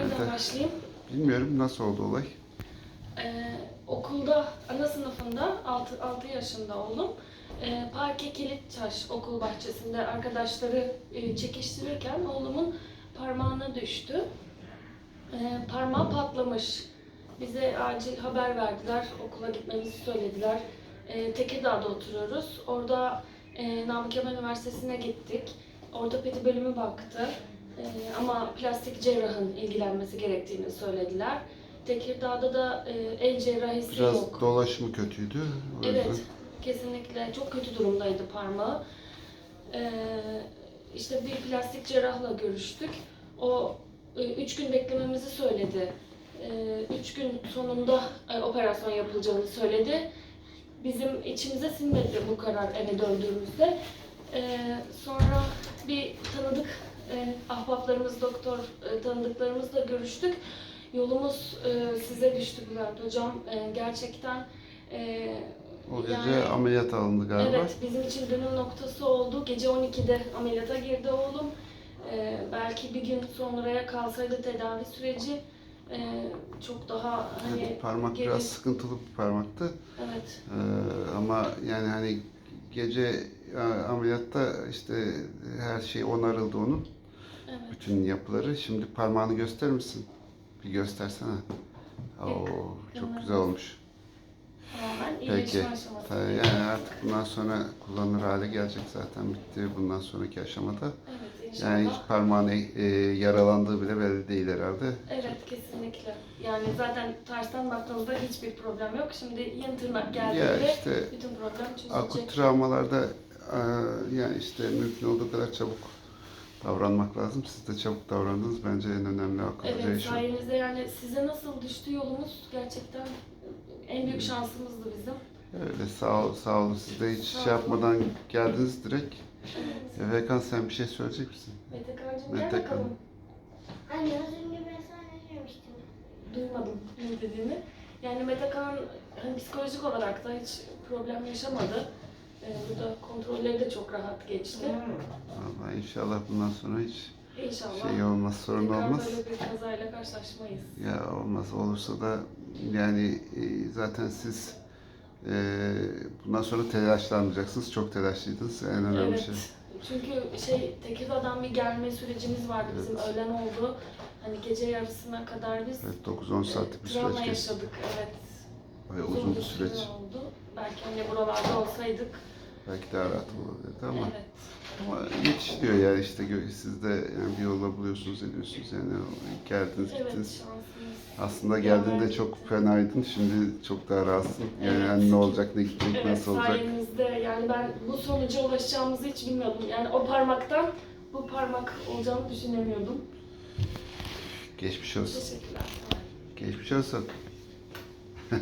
Nereden Evet. başlayayım? Bilmiyorum nasıl oldu olay. Ee, okulda, ana sınıfında 6, 6 yaşında oğlum. Ee, Parke Kilitçaş okul bahçesinde arkadaşları e, çekiştirirken oğlumun parmağına düştü. Ee, parmağı patlamış. Bize acil haber verdiler, okula gitmemizi söylediler. Ee, Tekirdağ'da oturuyoruz. Orada e, Namık Kemal Üniversitesi'ne gittik. Ortopedi bölümü baktı. Ee, ama plastik cerrahın ilgilenmesi gerektiğini söylediler. Tekirdağ'da da e, el cerrahisi Biraz yok. dolaşımı kötüydü. O yüzden. Evet, kesinlikle çok kötü durumdaydı parmağı. Ee, işte bir plastik cerrahla görüştük. O e, üç gün beklememizi söyledi. Ee, üç gün sonunda e, operasyon yapılacağını söyledi. Bizim içimize sinmedi bu karar eve döndüğümüzde. Sonra bir e, ahbaplarımız, doktor e, tanıdıklarımızla görüştük. Yolumuz e, size düştü Bülent Hocam. E, gerçekten e, O gece yani- ameliyat alındı galiba. Evet, bizim için dönüm noktası oldu. Gece 12'de ameliyata girdi oğlum. Ee, belki bir gün sonraya kalsaydı tedavi süreci e, çok daha hani Evet, parmak geri- biraz sıkıntılı bir parmaktı. evet Ee, ama yani hani gece e, ameliyatta işte her şey onarıldı onun. Evet Bütün yapıları. Şimdi parmağını gösterir misin? Bir göstersene. Oo, çok güzel olmuş. tamamen Peki. aşaması. Ta- Yani artık bundan sonra kullanılır hale gelecek zaten bitti bundan sonraki aşamada. Evet inşallah. Yani hiç parmağın e, yaralandığı bile belli değil herhalde. Evet kesinlikle. Yani zaten tersten baktığınızda hiçbir problem yok. Şimdi yeni tırnak geldiğinde Ya işte bütün problem çözülecek. akut travmalarda e, yani işte mümkün olduğu kadar çabuk davranmak lazım. Siz de çabuk davrandınız. Bence en önemli akıllıca Evet iş o. sayenizde yani size nasıl düştü yolumuz gerçekten en büyük şansımızdı bizim. Öyle sağ, ol, sağ olun. Siz de hiç Sağ şey olun. yapmadan geldiniz direkt. Evet. E, Vekan sen bir şey söyleyecek misin? Mete Kaan'cığım gel Mete bakalım. Anne az önce ben sana ne demiştim? Duymadım ne dediğini. Yani Mete Kaan hani psikolojik olarak da hiç problem yaşamadı. Ee, burada kontrolleri de çok rahat geçti. Vallahi inşallah bundan sonra hiç İnşallah şey olmaz, sorun tekrar olmaz. böyle bir kazayla karşılaşmayız. Ya olmaz. Olursa da yani e, zaten siz e, bundan sonra telaşlanmayacaksınız. Çok telaşlıydınız. En önemli evet. şey. Çünkü şey Tekirdağ'dan bir gelme sürecimiz vardı bizim öğlen oldu. Hani gece yarısına kadar biz Evet, 9-10 saatlik bir e, travma süreç geçti. yaşadık. Evet. Bayağı uzun bir süreç. süre oldu. Belki hani buralarda olsaydık. Belki daha rahat olabilirdi ama Evet. ama yetişiyor yani işte siz de yani bir yolla buluyorsunuz ediyorsunuz yani geldiniz Evet gittiniz. şansımız. Aslında geldiğinde Evet. çok fenaydın şimdi çok daha rahatsın. Yani Evet. hani ne olacak ne gidecek Evet nasıl olacak. sayenizde yani ben bu sonuca ulaşacağımızı hiç bilmiyordum. Yani o parmaktan bu parmak olacağını düşünemiyordum. Geçmiş olsun. Teşekkürler. Geçmiş olsun.